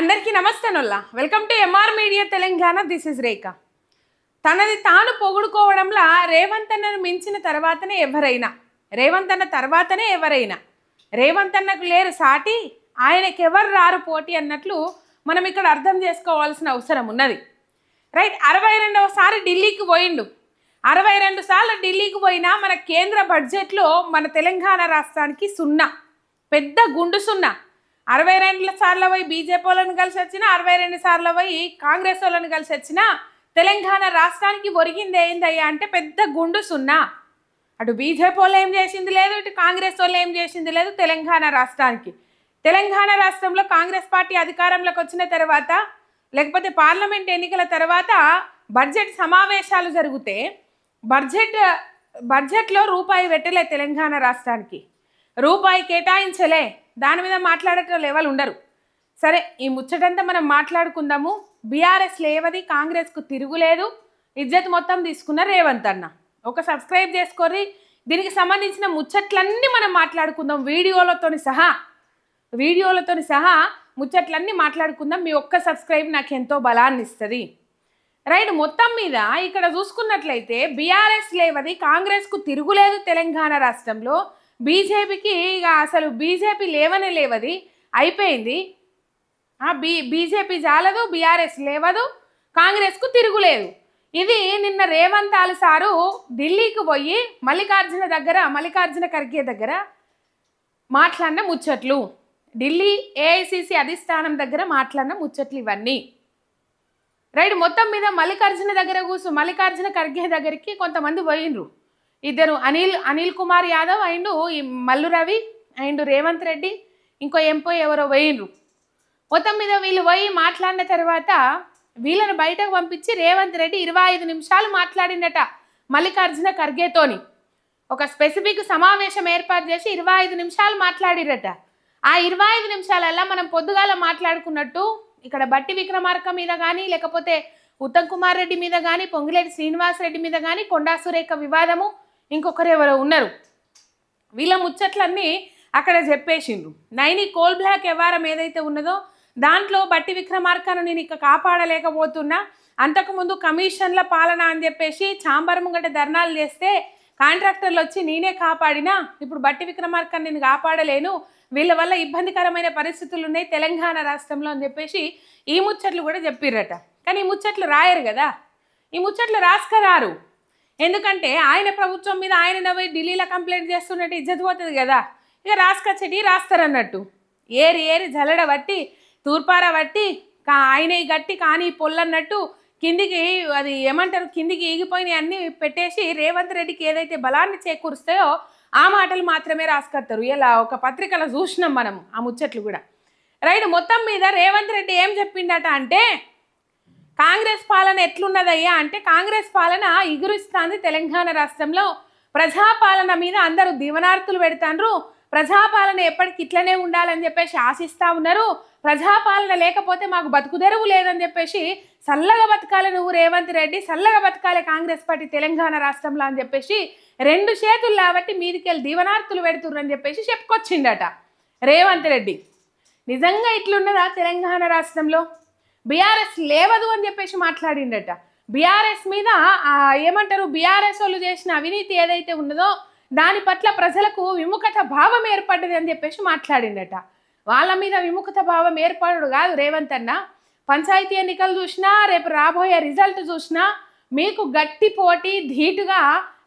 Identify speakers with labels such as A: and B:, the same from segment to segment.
A: అందరికీ నమస్తే నొల్లా. Welcome to MR media Telangana this is Rekha తనది తాను పొగుడుకోవడంలో రేవంత్ అన్నను మించిన తర్వాతనే ఎవరైనా. రేవంత్ అన్న తర్వాతనే ఎవరైనా. రేవంత్ అన్నకు లేరు సాటి ఆయనకి ఎవరు రారు పోటీ అన్నట్లు మనం ఇక్కడ అర్థం చేసుకోవాల్సిన అవసరం ఉన్నది. రైట్ అరవై రెండవసారి ఢిల్లీకి పోయిండు. అరవై రెండు సార్లు ఢిల్లీకి పోయినా మన కేంద్ర బడ్జెట్లో మన తెలంగాణ రాష్ట్రానికి సున్నా. పెద్ద గుండు సున్నా. అరవై రెండు సార్లు పోయి బీజేపీ వాళ్ళని కలిసి వచ్చిన అరవై రెండు సార్లు పోయి కాంగ్రెస్ వాళ్ళని కలిసి వచ్చిన తెలంగాణ రాష్ట్రానికి ఒరిగింది ఏందయ్యా అంటే పెద్ద గుండు సున్నా. అటు బీజేపీ వాళ్ళు ఏం చేసింది లేదు ఇటు కాంగ్రెస్ వాళ్ళు ఏం చేసింది లేదు తెలంగాణ రాష్ట్రానికి. తెలంగాణ రాష్ట్రంలో కాంగ్రెస్ పార్టీ అధికారంలోకి వచ్చిన తర్వాత లేకపోతే పార్లమెంట్ ఎన్నికల తర్వాత బడ్జెట్ సమావేశాలు జరిగితే బడ్జెట్ బడ్జెట్లో రూపాయి పెట్టలే తెలంగాణ రాష్ట్రానికి. రూపాయి కేటాయించలే. దాని మీద మాట్లాడేటోళ్ళు లెవెల్ ఉండరు. సరే ఈ ముచ్చటంతా మనం మాట్లాడుకుందాము. బీఆర్ఎస్ లేవది కాంగ్రెస్కు తిరుగులేదు. ఇజ్జత్ మొత్తం తీసుకున్న రేవంత్ అన్న. ఒక సబ్స్క్రైబ్ చేసుకోర్రి. దీనికి సంబంధించిన ముచ్చట్లన్నీ మనం మాట్లాడుకుందాం. వీడియోలతోని సహా వీడియోలతోని సహా ముచ్చట్లన్నీ మాట్లాడుకుందాం. మీ ఒక్క సబ్స్క్రైబ్ నాకు ఎంతో బలాన్ని ఇస్తుంది. రైట్ మొత్తం మీద ఇక్కడ చూసుకున్నట్లయితే బీఆర్ఎస్ లేవది కాంగ్రెస్కు తిరుగులేదు తెలంగాణ రాష్ట్రంలో. బీజేపీకి ఇక అసలు బీజేపీ లేవనే లేవది. అయిపోయింది. ఆ, బీ బీజేపీ జాలదు బీఆర్ఎస్ లేవదు కాంగ్రెస్కు తిరుగులేదు. ఇది నిన్న రేవంత్ ఆలు సారు ఢిల్లీకి పోయి మల్లికార్జున దగ్గర మల్లికార్జున ఖర్గే దగ్గర మాట్లాడిన ముచ్చట్లు. ఢిల్లీ ఏఐసిసి అధిష్టానం దగ్గర మాట్లాడిన ముచ్చట్లు ఇవన్నీ. రైట్ మొత్తం మీద మల్లికార్జున దగ్గర కూర్చు మల్లికార్జున ఖర్గే దగ్గరికి కొంతమంది పోయిండ్రు. ఇద్దరు అనిల్ అనిల్ కుమార్ యాదవ్ అండ్ ఈ మల్లు రవి అండ్ రేవంత్ రెడ్డి. ఇంకో ఎంపో ఎవరో పోయిండ్రు. మొత్తం మీద వీళ్ళు పోయి మాట్లాడిన తర్వాత వీళ్ళని బయటకు పంపించి రేవంత్ రెడ్డి ఇరవై ఐదు నిమిషాలు మాట్లాడిండట మల్లికార్జున ఖర్గేతోని. ఒక స్పెసిఫిక్ సమావేశం ఏర్పాటు చేసి ఇరవై ఐదు నిమిషాలు మాట్లాడిరట. ఆ ఇరవై ఐదు నిమిషాలల్లా మనం పొద్దుగాల మాట్లాడుకున్నట్టు ఇక్కడ బట్టి విక్రమార్క మీద కానీ లేకపోతే ఉత్తమ్ కుమార్ రెడ్డి మీద కానీ పొంగిలేటి శ్రీనివాస్ రెడ్డి మీద కానీ కొండా సురేఖ వివాదము ఇంకొకరు ఎవరో ఉన్నారు. వీళ్ళ ముచ్చట్లన్నీ అక్కడ చెప్పేసిండ్రు. నైని కోల్ బ్లాక్ వ్యవహారం ఏదైతే ఉన్నదో దాంట్లో బట్టి విక్రమార్కను నేను ఇక కాపాడలేకపోతున్నా. అంతకుముందు కమిషన్ల పాలన అని చెప్పేసి చాంబర్ ముంగట ధర్నాలు చేస్తే కాంట్రాక్టర్లు వచ్చి నేనే కాపాడినా ఇప్పుడు బట్టి విక్రమార్కను నేను కాపాడలేను. వీళ్ళ వల్ల ఇబ్బందికరమైన పరిస్థితులు ఉన్నాయి తెలంగాణ రాష్ట్రంలో అని చెప్పేసి ఈ ముచ్చట్లు కూడా చెప్పిర్రట. కానీ ఈ ముచ్చట్లు రాయరు కదా. ఈ ముచ్చట్లు రాసుకరారు ఎందుకంటే ఆయన ప్రభుత్వం మీద ఆయన నవ్వి ఢిల్లీలో కంప్లైంట్ చేస్తున్నట్టు ఇజ్జత్ పోతుంది కదా. ఇక రాసుకొచ్చేటి రాస్తారన్నట్టు. ఏరి ఏరి జల్లడ బట్టి తూర్పార బట్టి కా ఆయన గట్టి కానీ పొల్లన్నట్టు కిందికి అది ఏమంటారు కిందికి ఈగిపోయినవి అన్నీ పెట్టేసి రేవంత్ రెడ్డికి ఏదైతే బలాన్ని చేకూరుస్తాయో ఆ మాటలు మాత్రమే రాసుకొస్తారు ఇలా ఒక పత్రికలో చూసినాం మనం ఆ ముచ్చట్లు కూడా. రైట్ మొత్తం మీద రేవంత్ రెడ్డి ఏం చెప్పిండట అంటే కాంగ్రెస్ పాలన ఎట్లున్నదయ్యా అంటే కాంగ్రెస్ పాలన ఇగురుస్తుంది తెలంగాణ రాష్ట్రంలో. ప్రజాపాలన మీద అందరూ దీవనార్థులు పెడతాండ్రు. ప్రజాపాలన ఎప్పటికి ఇట్లనే ఉండాలని చెప్పేసి ఆశిస్తా ఉన్నారు. ప్రజాపాలన లేకపోతే మాకు బతుకుదెరువు లేదని చెప్పేసి చల్లగా బతకాలి నువ్వు రేవంత్ రెడ్డి చల్లగా బతకాలి కాంగ్రెస్ పార్టీ తెలంగాణ రాష్ట్రంలో అని చెప్పేసి రెండు చేతులు కాబట్టి మీదికెళ్ళి దీవనార్థులు పెడుతుర్రని అని చెప్పేసి చెప్పుకొచ్చిండట రేవంత్ రెడ్డి. నిజంగా ఇట్లున్నదా తెలంగాణ రాష్ట్రంలో? బీఆర్ఎస్ లేవదు అని చెప్పేసి మాట్లాడిండట. బీఆర్ఎస్ మీద ఏమంటారు బీఆర్ఎస్ వాళ్ళు చేసిన అవినీతి ఏదైతే ఉన్నదో దాని పట్ల ప్రజలకు విముఖత భావం ఏర్పడ్డది అని చెప్పేసి మాట్లాడిండట. వాళ్ళ మీద విముఖత భావం ఏర్పడడు కాదు రేవంత్ అన్న. పంచాయతీ ఎన్నికలు చూసినా రేపు రాబోయే రిజల్ట్ చూసినా మీకు గట్టి పోటీ ధీటుగా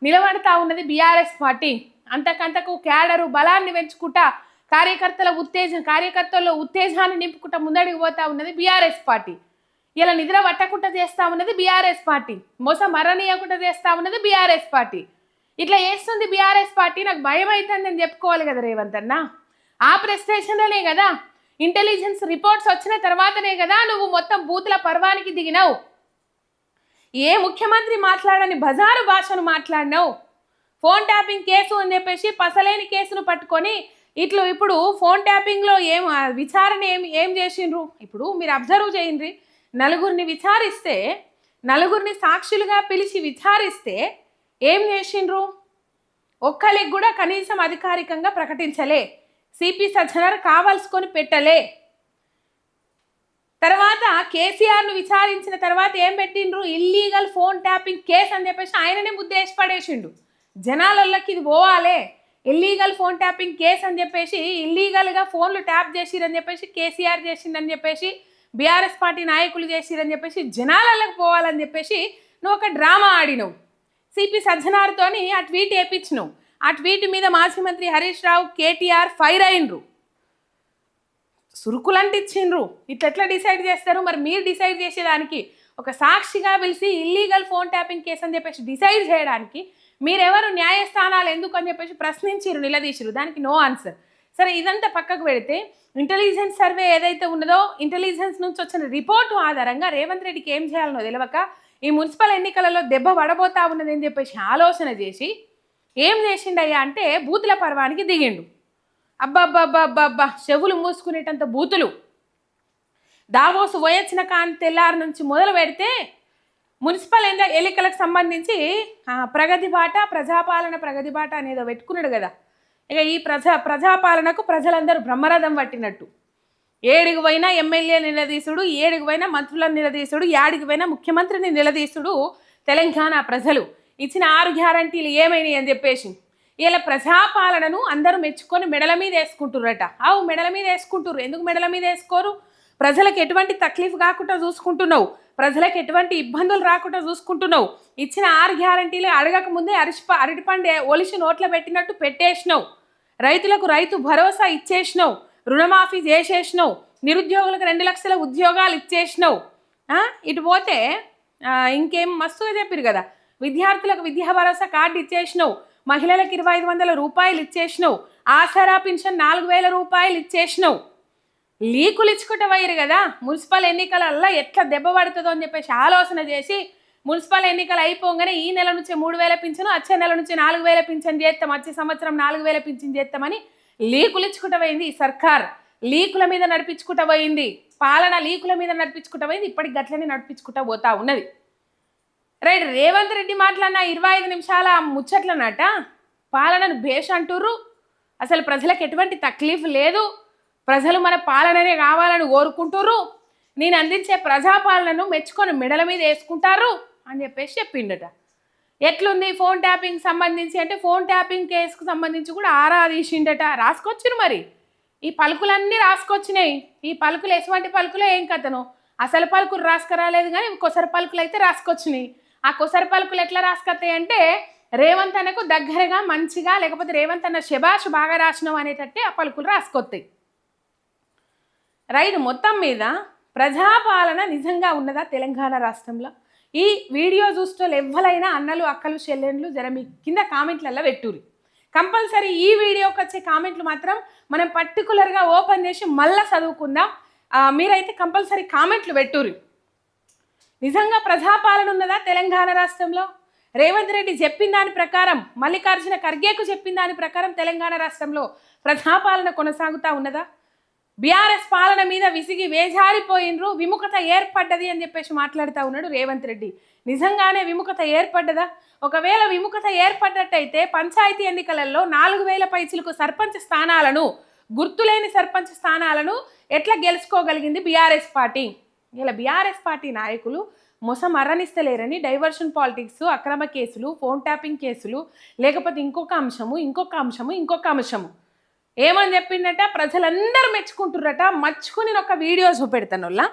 A: నిలబడతా ఉన్నది బీఆర్ఎస్ పార్టీ. అంతకంతకు క్యాడరు బలాన్ని పెంచుకుంటా కార్యకర్తల ఉత్తేజం కార్యకర్తల్లో ఉత్తేజాన్ని నింపుకుంటా ముందడికి పోతా ఉన్నది బీఆర్ఎస్ పార్టీ. ఇలా నిద్ర పట్టకుండా చేస్తా ఉన్నది బీఆర్ఎస్ పార్టీ. మోసం మరణీయకుండా చేస్తా ఉన్నది బీఆర్ఎస్ పార్టీ. ఇట్లా చేస్తుంది బీఆర్ఎస్ పార్టీ నాకు భయం అవుతుంది అని చెప్పుకోవాలి కదా రేవంత్ అన్న. ఆ ప్రెస్టేషన్లోనే కదా. ఇంటెలిజెన్స్ రిపోర్ట్స్ వచ్చిన తర్వాతనే కదా నువ్వు మొత్తం బూతుల పర్వానికి దిగినావు. ఏ ముఖ్యమంత్రి మాట్లాడని బజారు భాషను మాట్లాడినావు. ఫోన్ ట్యాపింగ్ కేసు అని చెప్పేసి పసలేని కేసును పట్టుకొని ఇట్లు ఇప్పుడు ఫోన్ ట్యాపింగ్లో ఏం విచారణ ఏం ఏం చేసిండ్రు? ఇప్పుడు మీరు అబ్జర్వ్ చేయండి. నలుగురిని విచారిస్తే నలుగురిని సాక్షులుగా పిలిచి విచారిస్తే ఏం చేసిండ్రు? ఒక్కరికి కూడా కనీసం అధికారికంగా ప్రకటించలే. సిపి సజ్జనర్ కావాల్సుకొని పెట్టలే. తర్వాత కేసీఆర్ను విచారించిన తర్వాత ఏం పెట్టిండ్రు? ఇల్లీగల్ ఫోన్ ట్యాపింగ్ కేసు అని చెప్పేసి ఆయననే ముద్దేసి పడేసిండు. జనాలకి ఇది పోవాలే. ఇల్లీగల్ ఫోన్ ట్యాపింగ్ కేసు అని చెప్పేసి ఇల్లీగల్గా ఫోన్లు ట్యాప్ చేసిరని చెప్పేసి కేసీఆర్ చేసిండని చెప్పేసి బీఆర్ఎస్ పార్టీ నాయకులు చేసిరని చెప్పేసి జనాలకు పోవాలని చెప్పేసి నువ్వు ఒక డ్రామా ఆడినవు. సిపి సజ్జనార్తోని ఆ ట్వీట్ వేయించినావు ఆ ట్వీట్ మీద మాజీ మంత్రి హరీష్ రావు కేటీఆర్ ఫైర్ అయినరు. సురుకులంటిచ్చిండ్రు ఇట్లా ఎట్లా డిసైడ్ చేస్తారు? మరి మీరు డిసైడ్ చేసేదానికి ఒక సాక్షిగా పిలిచి ఇల్లీగల్ ఫోన్ ట్యాపింగ్ కేసు అని చెప్పేసి డిసైడ్ చేయడానికి మీరెవరు న్యాయస్థానాలు ఎందుకు అని చెప్పేసి ప్రశ్నించారు నిలదీశారు దానికి నో ఆన్సర్ సరే ఇదంతా పక్కకు పెడితే ఇంటెలిజెన్స్ సర్వే ఏదైతే ఉన్నదో ఇంటెలిజెన్స్ నుంచి వచ్చిన రిపోర్టు ఆధారంగా రేవంత్ రెడ్డికి ఏం చేయాలనో తెలియక ఈ మున్సిపల్ ఎన్నికలలో దెబ్బ పడబోతా ఉన్నది అని చెప్పేసి ఆలోచన చేసి ఏం చేసిండయ్యా అంటే బూతుల పర్వానికి దిగిండు. అబ్బబ్బబ్బబ్బబ్బా చెవులు మూసుకునేటంత బూతులు. దావోసు పోయొచ్చిన కాని తెల్లారి నుంచి మొదలు పెడితే మున్సిపల్ ఎన్ని ఎన్నికలకు సంబంధించి ప్రగతి బాట ప్రజాపాలన ప్రగతి బాట అనేదో పెట్టుకున్నాడు కదా. ఇక ఈ ప్రజా ప్రజాపాలనకు ప్రజలందరూ బ్రహ్మరథం పట్టినట్టు. ఏడికి పోయినా ఎమ్మెల్యే నిలదీసుడు ఏడికి పోయినా మంత్రులను నిలదీసుడు యాడికి పోయినా ముఖ్యమంత్రిని నిలదీసుడు తెలంగాణ ప్రజలు. ఇచ్చిన ఆరు గ్యారంటీలు ఏమైనాయి అని చెప్పేసి. ఇలా ప్రజాపాలనను అందరూ మెచ్చుకొని మెడల మీద వేసుకుంటుర్రట. అవు మెడల మీద వేసుకుంటుర్రు. ఎందుకు మెడల మీద వేసుకోరు? ప్రజలకు ఎటువంటి తక్లీఫ్ కాకుండా చూసుకుంటున్నావు. ప్రజలకు ఎటువంటి ఇబ్బందులు రాకుండా చూసుకుంటున్నావు. ఇచ్చిన ఆరు గ్యారంటీలు అడగక ముందే అరిచిప అరటిపండే ఒలిసి నోట్లో పెట్టినట్టు పెట్టేసినావు. రైతులకు రైతు భరోసా ఇచ్చేసినావు. రుణమాఫీ చేసేసినావు. నిరుద్యోగులకు రెండు లక్షల ఉద్యోగాలు ఇచ్చేసినావు. ఇటు పోతే ఇంకేం మస్తుగా చెప్పారు కదా. విద్యార్థులకు విద్యా భరోసా కార్డు ఇచ్చేసినావు. మహిళలకు ఇరవై ఐదు వందల రూపాయలు ఇచ్చేసినావు. ఆసరా పింఛన్ నాలుగు వేల రూపాయలు ఇచ్చేసినావు. లీకులు ఇచ్చుకుంటే వైరు కదా. మున్సిపల్ ఎన్నికలల్లో ఎట్లా దెబ్బ పడుతుందో అని చెప్పేసి ఆలోచన చేసి మున్సిపల్ ఎన్నికలు అయిపోగానే ఈ నెల నుంచి మూడు వేల పింఛను వచ్చే నెల నుంచి నాలుగు వేల పింఛన్ చేస్తాం వచ్చే సంవత్సరం నాలుగు వేల పింఛన్ చేస్తామని లీకులు ఇచ్చుకుంటూ పోయింది ఈ సర్కార్. లీకుల మీద నడిపించుకుంటూ పోయింది. పాలన లీకుల మీద నడిపించుకుంటూ పోయింది. ఇప్పటికి గట్లనే నడిపించుకుంటూ పోతా ఉన్నది. రైట్ రేవంత్ రెడ్డి మాట్లాడిన ఇరవై ఐదు నిమిషాల ముచ్చట్లనట. పాలనను భేష్ అంటుర్రు. అసలు ప్రజలకు ఎటువంటి తక్లీఫ్ లేదు. ప్రజలు మన పాలననే కావాలని కోరుకుంటుర్రు. నేను అందించే ప్రజాపాలనను మెచ్చుకొని మెడల మీద వేసుకుంటారు అని చెప్పేసి చెప్పిండట. ఎట్లుంది ఫోన్ ట్యాపింగ్ సంబంధించి అంటే ఫోన్ ట్యాపింగ్ కేసుకు సంబంధించి కూడా ఆరా తీసిండట. రాసుకొచ్చును మరి. ఈ పలుకులన్నీ రాసుకొచ్చినాయి. ఈ పలుకులు ఎటువంటి పలుకులో ఏం కథను? అసలు పలుకులు రాసుకురాలేదు కానీ కొసరి పలుకులు అయితే రాసుకొచ్చినాయి. ఆ కొసరి పలుకులు ఎట్లా రాసుకొస్తాయి అంటే రేవంత్ అన్నకు దగ్గరగా మంచిగా లేకపోతే రేవంత్ అన్న శభాష్ బాగా రాసినావు అనేటట్టే ఆ పలుకులు రాసుకొస్తాయి. రైట్ మొత్తం మీద ప్రజాపాలన నిజంగా ఉన్నదా తెలంగాణ రాష్ట్రంలో? ఈ వీడియో చూస్తే ఎవ్వరైనా అన్నలు అక్కలు చెల్లెండ్లు జర మీ కింద కామెంట్లలో పెట్టుర్రి. కంపల్సరీ ఈ వీడియోకి వచ్చే కామెంట్లు మాత్రం మనం పర్టికులర్గా ఓపెన్ చేసి మళ్ళీ చదువుకుందాం. మీరైతే కంపల్సరీ కామెంట్లు పెట్టుర్రి. నిజంగా ప్రజాపాలన ఉన్నదా తెలంగాణ రాష్ట్రంలో? రేవంత్ రెడ్డి చెప్పిన దాని ప్రకారం మల్లికార్జున ఖర్గేకు చెప్పిన దాని ప్రకారం తెలంగాణ రాష్ట్రంలో ప్రజాపాలన కొనసాగుతా ఉన్నదా? బీఆర్ఎస్ పాలన మీద విసిగి వేజారిపోయినరు విముఖత ఏర్పడ్డది అని చెప్పేసి మాట్లాడుతూ ఉన్నాడు రేవంత్ రెడ్డి. నిజంగానే విముఖత ఏర్పడ్డదా? ఒకవేళ విముఖత ఏర్పడ్డట్టయితే పంచాయతీ ఎన్నికలలో నాలుగు వేల పైచులకు సర్పంచ్ స్థానాలను గుర్తులేని సర్పంచ్ స్థానాలను ఎట్లా గెలుచుకోగలిగింది బీఆర్ఎస్ పార్టీ? ఇలా బీఆర్ఎస్ పార్టీ నాయకులు మొసం మరణిస్తలేరని డైవర్షన్ పాలిటిక్స్ అక్రమ కేసులు ఫోన్ ట్యాపింగ్ కేసులు లేకపోతే ఇంకొక అంశము ఇంకొక అంశము ఇంకొక అంశము. ఏమని చెప్పిండట? ప్రజలందరూ మెచ్చుకుంటుర్రట. మచ్చుకుని నేను ఒక వీడియో చూపెడతానుల్లా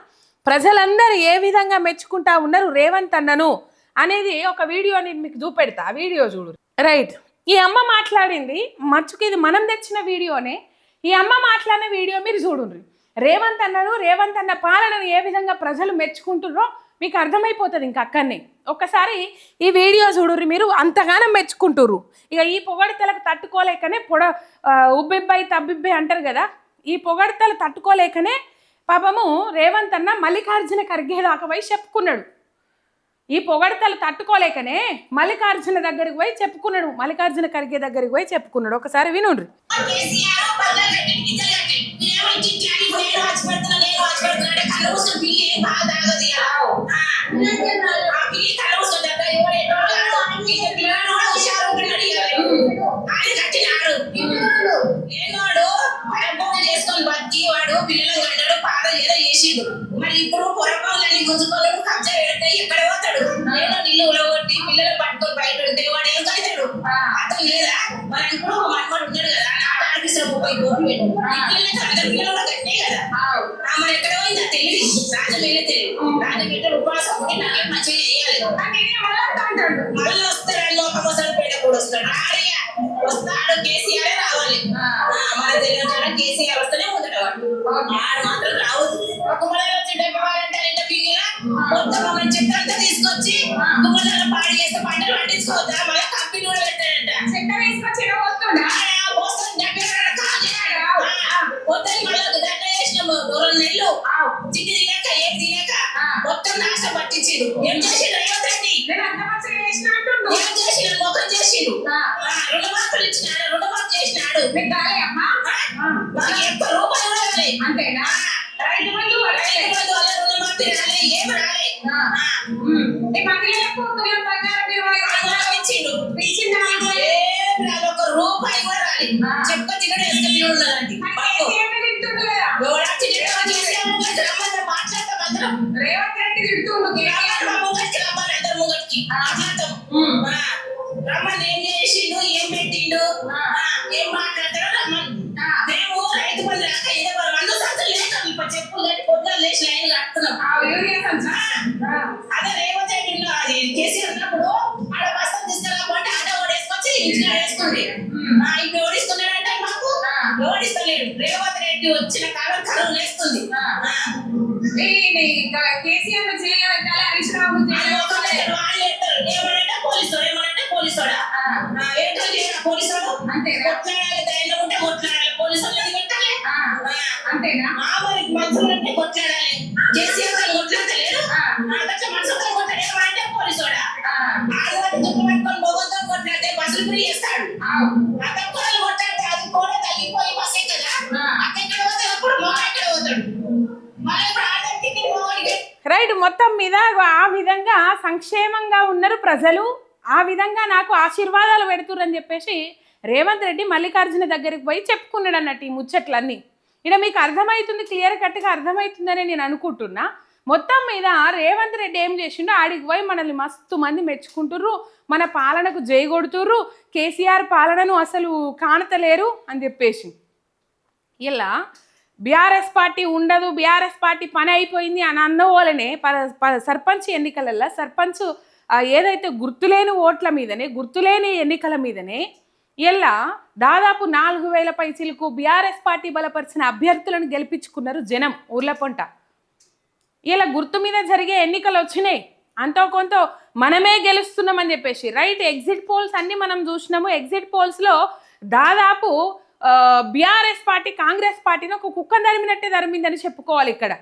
A: ప్రజలందరూ ఏ విధంగా మెచ్చుకుంటా ఉన్నారు రేవంత్ అన్నను అనేది ఒక వీడియో నేను మీకు చూపెడతా. ఆ వీడియో చూడు. రైట్. ఈ అమ్మ మాట్లాడింది మచ్చుకి ఇది మనం తెచ్చిన వీడియోనే. ఈ అమ్మ మాట్లాడిన వీడియో మీరు చూడండి రేవంత్ అన్నను రేవంత్ అన్న పాలనను ఏ విధంగా ప్రజలు మెచ్చుకుంటుర్రో మీకు అర్థమైపోతుంది ఇంక అక్కడనే. ఒక్కసారి ఈ వీడియో చూడుర్రి మీరు అంతగానం మెచ్చుకుంటుర్రు. ఇక ఈ పొగడతలకు తట్టుకోలేకనే పొడ ఉబ్బిబ్బాయి తబ్బిబ్బాయి అంటారు కదా ఈ పొగడతలు తట్టుకోలేకనే పాపము రేవంత్ అన్న మల్లికార్జున ఖర్గే దాకా పోయి చెప్పుకున్నాడు. ఈ పొగడతలు తట్టుకోలేకనే మల్లికార్జున దగ్గరికి పోయి చెప్పుకున్నాడు మల్లికార్జున ఖర్గే దగ్గరికి పోయి చెప్పుకున్నాడు. ఒకసారి వినుండ్రి.
B: నేను నేను మూసుకుని పిల్లి బాగా తాగదు. ఆ, ఎవరు ఎన్నో హుషారు. ఆయన కట్టినాడు పరపోటు చేసుకొని బతికి వాడు పిల్లలు గంటలు పాత ఏదో చేసిండు మరి ఇప్పుడు పొరపాలని గుంజుకోలేడు కబ్జా పెడితే ఎక్కడ పోతాడు ఏదో నీళ్ళు ఉలగొట్టి పిల్లలు పట్టుకొని బయట ఉంటే వాడు ఏం అతను లేదా మరి ఇప్పుడు ఒక మనవాడు ఉన్నాడు కదా ఆట ఆడిపిస్తారు ముప్పై కోట్లు అందరి పిల్లలు కూడా కట్టే కదా మరి ఎక్కడ పోయిందా తెలివి రాజమేలే తెలివి రాజమేట ఉపవాసం ఉండి నగలు మంచిగా చేయాలి? మళ్ళీ వస్తాడు? లోకం వస్తాడు? పేట కూడా వస్తాడు? ఆడయ్య వస్తాడు. కేసీఆర్ రావాలి. మన తెలంగాణ కేసీఆర్ వస్తేనే ముందట వాడు ఆడు మాత్రం రావద్దు కుమ్మల వచ్చి డెబ్బై వారంటే ఎంత పింగిలా? మొత్తం మన చెత్త అంతా తీసుకొచ్చి కుమ్మల పాడి చేస్తే పంటలు పండించుకోవద్దా? మళ్ళీ కంపెనీ కూడా పెట్టాడంట ఆడ పోస్తాడు దగ్గర కాల్ చేశాడు. ఆ, వద్దని మళ్ళీ రెండు నెలలు. చిట్టి తినాక ఏం తినాక మొత్తం నాశనం పట్టించిండు. ఏం చేసిండు రేవంత్ రెడ్డి ఏం చేసిండు? ముఖం చేసిండు. రుణమాఫీలు ఇచ్చినాడు రుణమాఫీ చేసినాడు. మాకు అదే రేవంత్ రెడ్డి కేసీఆర్ ఉన్నప్పుడు ఆడ బస్తం తీసుకురాకపోతే ఆట ఓడేసుకొచ్చి ఇంట్లో వేసుకుంది ఇప్పుడు ఓడిస్తున్నాడంటే మాకు. ఓడిస్తలేడు రేవంత్ రెడ్డి వచ్చిన కాలం కరువు
A: క- కేసీఆర్ పెట్టాలి హరీష్ రావు
B: వాళ్ళు
A: రైట్ మొత్తం మీద ఆ విధంగా సంక్షేమంగా ఉన్నారు ప్రజలు. ఆ విధంగా నాకు ఆశీర్వాదాలు పెడుతుర్రని చెప్పేసి రేవంత్ రెడ్డి మల్లికార్జున దగ్గరికి పోయి చెప్పుకున్నాడు అన్నట్టు ఈ ముచ్చట్లన్నీ. ఇక్కడ మీకు అర్థమవుతుంది క్లియర్ కట్గా అర్థమవుతుందని నేను అనుకుంటున్నా. మొత్తం మీద రేవంత్ రెడ్డి ఏం చేసిండో ఆడికి పోయి మనల్ని మస్తు మంది మెచ్చుకుంటుర్రు. మన పాలనకు జయగొడుతుర్రు కేసీఆర్ పాలనను అసలు కానతలేరు అని చెప్పేసి. ఇలా బీఆర్ఎస్ పార్టీ ఉండదు బీఆర్ఎస్ పార్టీ పని అయిపోయింది అని అన్న ప- ప- సర్పంచ్ ఎన్నికలలో సర్పంచ్ ఏదైతే గుర్తులేని ఓట్ల మీదనే గుర్తులేని ఎన్నికల మీదనే ఇలా దాదాపు నాలుగు వేల పైసలకు బీఆర్ఎస్ పార్టీ బలపరిచిన అభ్యర్థులను గెలిపించుకున్నారు జనం ఊర్ల పొంట. ఇలా గుర్తు మీద జరిగే ఎన్నికలు వచ్చినాయి. అంతో కొంత మనమే గెలుస్తున్నామని చెప్పేసి రైట్? ఎగ్జిట్ పోల్స్ అన్ని మనం చూసినాము. ఎగ్జిట్ పోల్స్లో దాదాపు బీఆర్ఎస్ పార్టీ కాంగ్రెస్ పార్టీని ఒక కుక్క ధరిమినట్టే ధరిమిందని చెప్పుకోవాలి ఇక్కడ.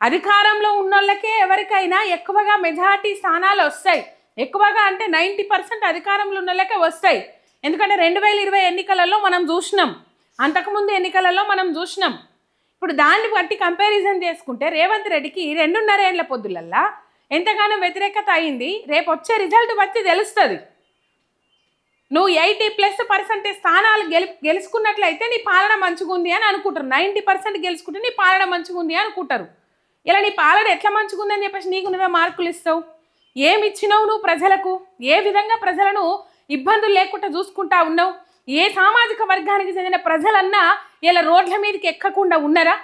A: అధికారంలో ఉన్నోళ్ళకే ఎవరికైనా ఎక్కువగా మెజార్టీ స్థానాలు వస్తాయి. ఎక్కువగా అంటే నైంటీ పర్సెంట్ అధికారంలో ఉన్న వాళ్ళకే వస్తాయి. ఎందుకంటే రెండు వేల ఇరవై ఎన్నికలలో మనం చూసినాం. అంతకుముందు ఎన్నికలలో మనం చూసినాం. ఇప్పుడు దాన్ని బట్టి కంపారిజన్ చేసుకుంటే రేవంత్ రెడ్డికి రెండున్నర ఏళ్ళ పొద్దులల్లా ఎంతగానో వ్యతిరేకత అయింది. రేపు వచ్చే రిజల్ట్ బట్టి తెలుస్తుంది. నువ్వు ఎయిటీ ప్లస్ పర్సెంట్ స్థానాలు గెలు గెలుచుకున్నట్లయితే నీ పాలన మంచిగుంది అని అనుకుంటారు. నైంటీ పర్సెంట్ గెలుచుకుంటే నీ పాలన మంచిగా ఉంది అనుకుంటారు. ఇలా నీ పాలన ఎట్లా మంచిగుందని చెప్పేసి నీకు నువ్వే మార్కులు ఇస్తావు? ఏమి ఇచ్చినావు నువ్వు ప్రజలకు? ఏ విధంగా ప్రజలను ఇబ్బందులు లేకుండా చూసుకుంటా ఉన్నావు? ఏ సామాజిక వర్గానికి చెందిన ప్రజలన్నా ఇలా రోడ్ల మీదకి ఎక్కకుండా ఉన్నారా?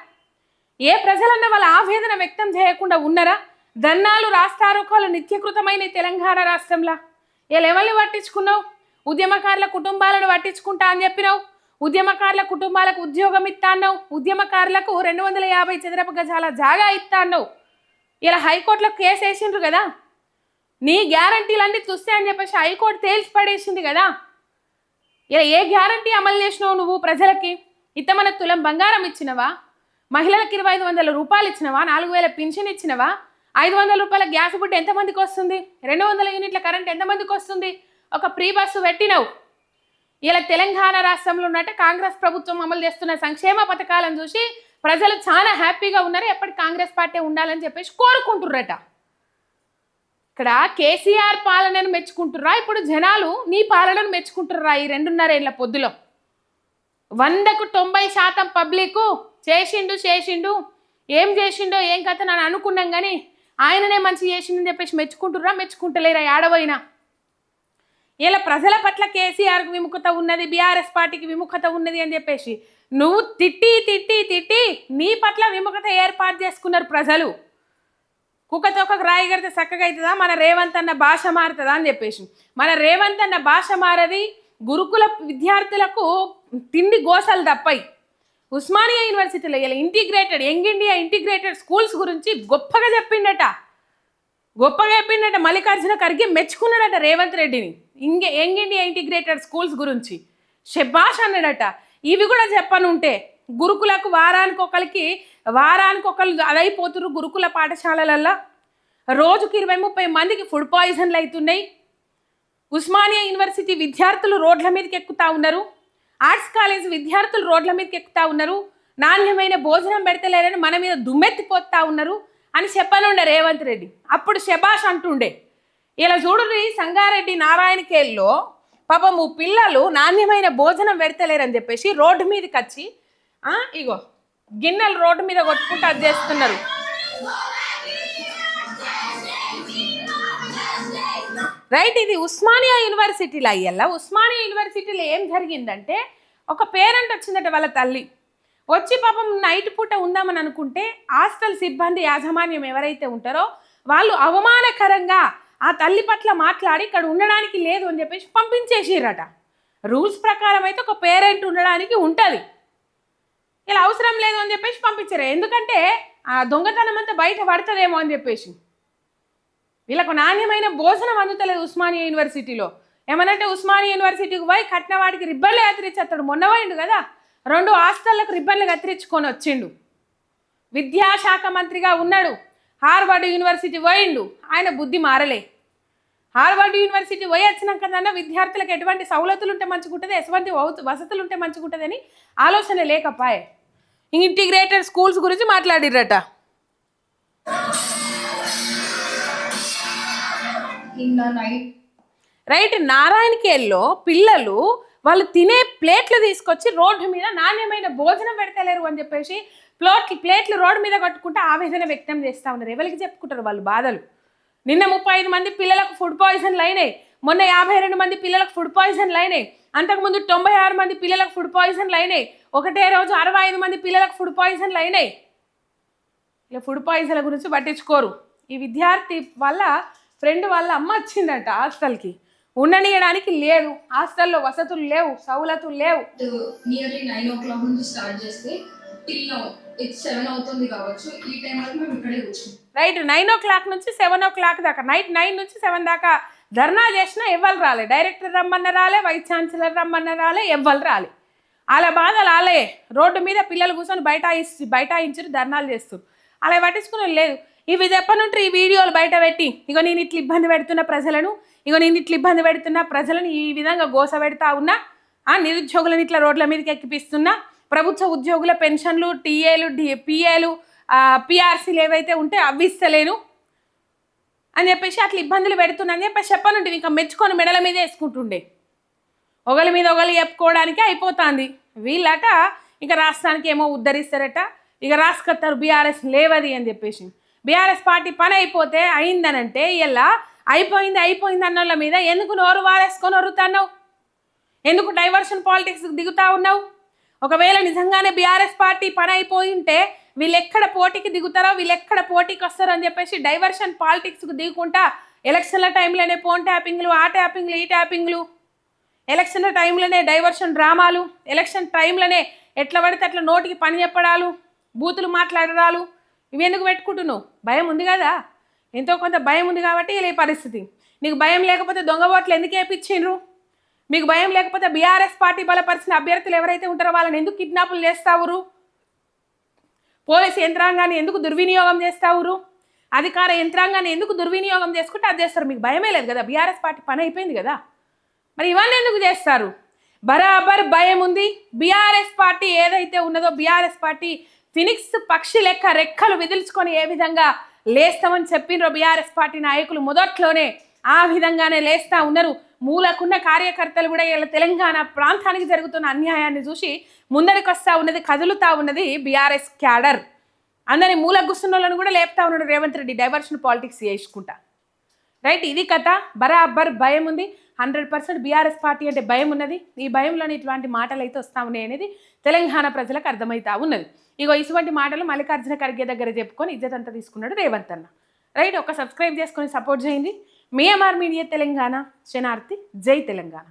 A: ఏ ప్రజలన్నా వాళ్ళ ఆవేదన వ్యక్తం చేయకుండా ఉన్నారా? ధర్నాలు రాస్తారోకాలు నిత్యకృతమైన తెలంగాణ రాష్ట్రంలో? ఇలా ఎవరిని పట్టించుకున్నావు? ఉద్యమకారుల కుటుంబాలను పట్టించుకుంటా అని చెప్పినావు. ఉద్యమకారుల కుటుంబాలకు ఉద్యోగం ఇస్తా అన్నావు. ఉద్యమకారులకు రెండు వందల యాభై చదరపు గజాల జాగా ఇస్తా అన్నావు. ఇలా హైకోర్టులో కేసు వేసిండ్రు కదా? నీ గ్యారంటీలన్నీ చూస్తే అని చెప్పేసి హైకోర్టు తేల్చి పడేసింది కదా? ఇలా ఏ గ్యారంటీ అమలు చేసినావు నువ్వు ప్రజలకి? ఇతమన తులం బంగారం ఇచ్చినవా? మహిళలకు ఇరవై ఐదు వందల రూపాయలు ఇచ్చినవా? నాలుగు వేల పింఛన్ ఇచ్చినవా? ఐదు వందల రూపాయల గ్యాస్ బుడ్డ ఎంతమందికి వస్తుంది? రెండు వందల యూనిట్ల కరెంట్ ఎంతమందికి వస్తుంది? ఒక ప్రీ బస్సు పెట్టినవు. ఇలా తెలంగాణ రాష్ట్రంలో ఉన్నట్టు కాంగ్రెస్ ప్రభుత్వం అమలు చేస్తున్న సంక్షేమ పథకాలను చూసి ప్రజలు చాలా హ్యాపీగా ఉన్నారు. ఎప్పటి కాంగ్రెస్ పార్టీ ఉండాలని చెప్పేసి కోరుకుంటుర్రట. ఇక్కడ కేసీఆర్ పాలనను మెచ్చుకుంటుర్రా? ఇప్పుడు జనాలు నీ పాలనను మెచ్చుకుంటుర్రా ఈ రెండున్నరేళ్ళ పొద్దులో? వందకు తొంభై శాతం పబ్లిక్ చేసిండు చేసిండు. ఏం చేసిండో ఏం కథ నన్ను అనుకున్నాం కానీ ఆయననే మంచి చేసిండని చెప్పేసి మెచ్చుకుంటుర్రా? మెచ్చుకుంటలేరా ఆడవైనా ఇలా ప్రజల పట్ల కేసీఆర్కు విముఖత ఉన్నది బీఆర్ఎస్ పార్టీకి విముఖత ఉన్నది అని చెప్పేసి నువ్వు తిట్టి తిట్టి తిట్టి నీ పట్ల విముఖత ఏర్పాటు చేసుకున్నారు ప్రజలు. కుక్కతో ఒక రాయి కడితే చక్కగా అవుతుందా? మన రేవంత్ అన్న భాష మారుతుందా అని చెప్పేసి. మన రేవంత్ అన్న భాష మారది గురుకుల విద్యార్థులకు తిండి గోసలు తప్పాయి. ఉస్మానియా యూనివర్సిటీలో ఇలా integrated young India integrated schools గురించి గొప్పగా చెప్పిండట. గొప్పగా చెప్పిండట మల్లికార్జున ఖర్గే మెచ్చుకున్నాడట రేవంత్ రెడ్డిని. ఇంగే యంగ్ ఇండియా ఇంటిగ్రేటెడ్ స్కూల్స్ గురించి. షెబాష్ అన్నాడట. ఇవి కూడా చెప్పనుంటే గురుకులకు వారానికి ఒకరికి వారానికి ఒకరు అదైపోతున్నారు గురుకుల పాఠశాలలల్లో. రోజుకి ఇరవై ముప్పై మందికి ఫుడ్ పాయిజన్లు అవుతున్నాయి ఉస్మానియా యూనివర్సిటీ విద్యార్థులు రోడ్ల మీదకి ఎక్కుతా ఉన్నారు. ఆర్ట్స్ కాలేజ్ విద్యార్థులు రోడ్ల మీదకి ఎక్కుతా ఉన్నారు. నాణ్యమైన భోజనం పెడతలేరని మన మీద దుమ్మెత్తిపోతా ఉన్నారు. అని చెప్పనుండే రేవంత్ రెడ్డి. అప్పుడు శబాష్ అంటుండే ఇలా చూడుర్రి సంగారెడ్డి నారాయణకేల్లో పాపము పిల్లలు నాణ్యమైన భోజనం పెడతలేరని చెప్పేసి రోడ్డు మీదకి వచ్చి ఇగో గిన్నెలు రోడ్డు మీద కొట్టుకుంటూ అది చేస్తున్నారు. రైట్ ఇది ఉస్మానియా యూనివర్సిటీలో అయ్యల్లా. ఉస్మానియా యూనివర్సిటీలో ఏం జరిగిందంటే ఒక పేరెంట్ వచ్చిందట వాళ్ళ తల్లి. వచ్చి పాపం నైట్ పూట ఉందామని అనుకుంటే హాస్టల్ సిబ్బంది యాజమాన్యం ఎవరైతే ఉంటారో వాళ్ళు అవమానకరంగా ఆ తల్లి పట్ల మాట్లాడి ఇక్కడ ఉండడానికి లేదు అని చెప్పేసి పంపించేసిర్రట. రూల్స్ ప్రకారం అయితే ఒక పేరెంట్ ఉండడానికి ఉంటుంది. ఇలా అవసరం లేదు అని చెప్పేసి పంపించారు. ఎందుకంటే ఆ దొంగతనం అంతా బయట పడుతుందేమో అని చెప్పేసి. వీళ్ళకు నాణ్యమైన భోజనం అందుతలేదు ఉస్మానియా యూనివర్సిటీలో. ఏమనంటే ఉస్మానియా యూనివర్సిటీకి పోయి కట్టిన వాడికి రిబ్బన్లు కత్తిరించేస్తాడు మొన్న పోయిండు కదా. రెండు హాస్టళ్ళకు రిబ్బన్లు కత్తిరించుకొని వచ్చిండు. విద్యాశాఖ మంత్రిగా ఉన్నాడు. హార్వర్డ్ యూనివర్సిటీ పోయిండు. ఆయన బుద్ధి మారలే. హార్వర్డ్ యూనివర్సిటీ పోయి వచ్చినాక కదన్నా విద్యార్థులకు ఎటువంటి సౌలతులు ఉంటే మంచిగుంటుంది ఎటువంటి వసతులు ఉంటే మంచిగుంటుందని ఆలోచన లేకపాయే. ఇంటిగ్రేటెడ్ స్కూల్స్ గురించి మాట్లాడిర్రట. రైట్ నారాయణకేల్లో పిల్లలు వాళ్ళు తినే ప్లేట్లు తీసుకొచ్చి రోడ్డు మీద నాణ్యమైన భోజనం పెడతలేరు అని చెప్పేసి ప్లేట్లు ప్లేట్లు రోడ్డు మీద కట్టుకుంటే ఆవేదన వ్యక్తం చేస్తూ ఉన్నారు. ఎవరికి చెప్పుకుంటారు వాళ్ళు బాధలు? నిన్న ముప్పై ఐదు మంది పిల్లలకు ఫుడ్ పాయిజన్లు అయినాయి మొన్న యాభై రెండు మంది పిల్లలకు ఫుడ్ పాయిజన్లు అయినాయి అంతకుముందు తొంభై ఆరు మంది పిల్లలకు ఫుడ్ పాయిజన్లు అయినాయి ఒకటే రోజు అరవై ఐదు మంది పిల్లలకు ఫుడ్ పాయిజన్లు అయినాయి ఇలా ఫుడ్ పాయిజన్ల గురించి పట్టించుకోరు. ఈ విద్యార్థి వల్ల ఫ్రెండ్ వాళ్ళ అమ్మ వచ్చిందట హాస్టల్కి. ఉండనీయడానికి లేదు హాస్టల్లో వసతులు లేవు సౌలతులు లేవు.
C: నియర్లీ నైన్ ఓ క్లాక్ నుంచి స్టార్ట్ చేస్తే టిల్ సెవెన్ అవుతుంది కావచ్చు. ఈ టైం వరకు మేము ఇక్కడే
A: రైట్ నైన్ ఓ క్లాక్ నుంచి సెవెన్ ఓ క్లాక్ దాకా. నైట్ నైన్ నుంచి సెవెన్ దాకా ధర్నా చేసినా ఎవ్వరు రాలే. డైరెక్టర్ రమ్మన్న రాలే వైస్ ఛాన్సలర్ రమ్మన్న రాలే ఎవ్వరు రాలే. అలా బాధలు ఆలే రోడ్డు మీద పిల్లలు కూర్చొని బైఠాయిస్తు బైఠాయించారు ధర్నాలు చేస్తారు. అలా పట్టించుకునే లేదు. ఇవి చెప్పనుంటే ఈ వీడియోలు బయట పెట్టి ఇగో నేను ఇట్లా ఇబ్బంది పెడుతున్న ప్రజలను ఇగో నేను ఇట్లా ఇబ్బంది పెడుతున్నా ప్రజలను ఈ విధంగా గోస పెడతా ఉన్నా ఆ నిరుద్యోగులను ఇట్లా రోడ్ల మీదకి ఎక్కిపిస్తున్నా ప్రభుత్వ ఉద్యోగుల పెన్షన్లు టీఏలు డి పిఏలు పిఆర్సీలు ఏవైతే ఉంటే అవి ఇస్తలేను. అని చెప్పేసి అట్లా ఇబ్బందులు పెడుతున్నా అని చెప్పేసి చెప్పనుంటే ఇంకా మెచ్చుకొని మెడల మీద వేసుకుంటుండే. ఒకరి మీద ఒకరు చెప్పుకోవడానికే అయిపోతుంది. వీళ్ళట ఇంకా రాష్ట్రానికి ఏమో ఉద్ధరిస్తారట ఇక రాసుకొస్తారు బీఆర్ఎస్ లేవది అని చెప్పేసి. బీఆర్ఎస్ పార్టీ పని అయిపోతే అయిందనంటే ఇలా అయిపోయింది అయిపోయింది అన్నోళ్ళ మీద. ఎందుకు నోరు వారేసుకొని వరుతున్నావు ఎందుకు డైవర్షన్ పాలిటిక్స్ దిగుతా ఉన్నావు? ఒకవేళ నిజంగానే బీఆర్ఎస్ పార్టీ పని అయిపోయి ఉంటే వీళ్ళు ఎక్కడ పోటీకి దిగుతారో వీళ్ళు ఎక్కడ పోటీకి వస్తారో అని చెప్పేసి డైవర్షన్ పాలిటిక్స్కి దిగుకుంటా ఎలక్షన్ల టైంలోనే ఫోన్ ట్యాపింగ్లు ఆ ట్యాపింగ్లు ఈ ట్యాపింగ్లు. ఎలక్షన్ల టైంలోనే డైవర్షన్ డ్రామాలు ఎలక్షన్ టైంలోనే ఎట్లా పడితే అట్లా నోటికి పని చెప్పడాలు బూతులు మాట్లాడడాలు. ఇవి ఎందుకు పెట్టుకుంటున్నావు? భయం ఉంది కదా? ఎంతో కొంత భయం ఉంది కాబట్టి ఇలా ఈ పరిస్థితి. నీకు భయం లేకపోతే దొంగ ఓట్లు ఎందుకు వేపించిండ్రు? మీకు భయం లేకపోతే బీఆర్ఎస్ పార్టీ బలపరిచిన అభ్యర్థులు ఎవరైతే ఉంటారో వాళ్ళని ఎందుకు కిడ్నాపులు చేస్తావురు? పోలీసు యంత్రాంగాన్ని ఎందుకు దుర్వినియోగం చేస్తావురు? అధికార యంత్రాంగాన్ని ఎందుకు దుర్వినియోగం చేసుకుంటే అది చేస్తారు. మీకు భయమే లేదు కదా? బీఆర్ఎస్ పార్టీ పని అయిపోయింది కదా? మరి ఇవన్నీ ఎందుకు చేస్తారు? బరాబర్ భయం ఉంది. బీఆర్ఎస్ పార్టీ ఏదైతే ఉన్నదో బీఆర్ఎస్ పార్టీ ఫినిక్స్ పక్షి లెక్క రెక్కలు విదిల్చుకొని ఏ విధంగా లేస్తామని చెప్పినరో బీఆర్ఎస్ పార్టీ నాయకులు మొదట్లోనే. ఆ విధంగానే లేస్తా ఉన్నారు. మూలకున్న కార్యకర్తలు కూడా ఇలా తెలంగాణ ప్రాంతానికి జరుగుతున్న అన్యాయాన్ని చూసి ముందరికి వస్తూ ఉన్నది కదులుతా ఉన్నది బీఆర్ఎస్ క్యాడర్. అందరి మూల గుస్తున్నోళ్ళని కూడా లేపుతా ఉన్నాడు రేవంత్ రెడ్డి డైవర్షన్ పాలిటిక్స్ చేసుకుంటా రైట్ ఇది కథ. బరాబర్ భయం ఉంది. హండ్రెడ్ పర్సెంట్ బీఆర్ఎస్ పార్టీ అంటే భయం ఉన్నది. ఈ భయంలోని ఇట్లాంటి మాటలు అయితే వస్తూ ఉన్నాయి అనేది తెలంగాణ ప్రజలకు అర్థమవుతా ఉన్నది. ఇగో ఇటువంటి మాటలు మల్లికార్జున ఖర్గే దగ్గర చెప్పుకొని ఇజ్జత్ అంతా తీసుకున్నాడు రేవంత్ అన్న. రైట్ ఒక సబ్స్క్రైబ్ చేసుకొని సపోర్ట్ చేయండి. మీ ఎంఆర్ మీడియా తెలంగాణ శనార్థి జై తెలంగాణ.